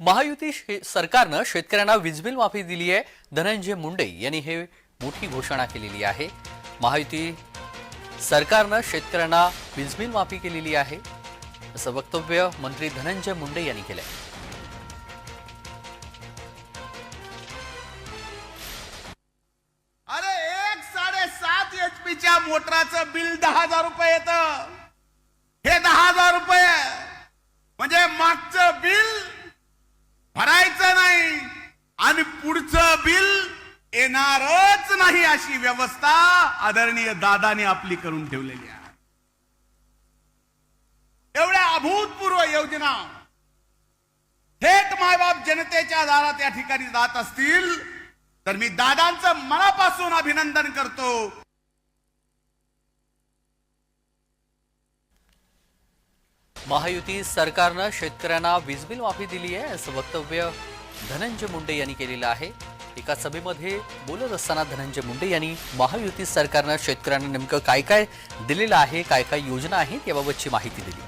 महायुती शे- सरकारनं शेतकऱ्यांना वीजबिल माफी दिली आहे. धनंजय मुंडे यांनी हे मोठी घोषणा केलेली आहे. महायुती सरकारनं शेतकऱ्यांना वीजबिल माफी केलेली आहे. असं वक्तव्य मंत्री धनंजय मुंडे यांनी केलंय. अरे एक साडेसात एच पीच्या मोटराचं बिल दहा हजार रुपये येत. हे दहा हजार रुपये. म्हणजे मागचं बिल भरायचं नाही आणि पुढचं बिल येणारच नाही अशी व्यवस्था आदरणीय दादाने आपली करून ठेवलेली आहे. एवढ्या अभूतपूर्व योजना थेट मायबाप जनतेच्या दारात या ठिकाणी जात असतील तर मी दादांचं मनापासून अभिनंदन करतो. महायुती सरकारनं शेतकऱ्यांना वीजबिल माफी दिली आहे असं वक्तव्य धनंजय मुंडे यांनी केलेलं आहे. एका सभेमध्ये बोलत असताना धनंजय मुंडे यांनी महायुती सरकारनं शेतकऱ्यांना नेमकं काय काय दिलेलं आहे काय काय योजना आहेत याबाबतची माहिती दिली.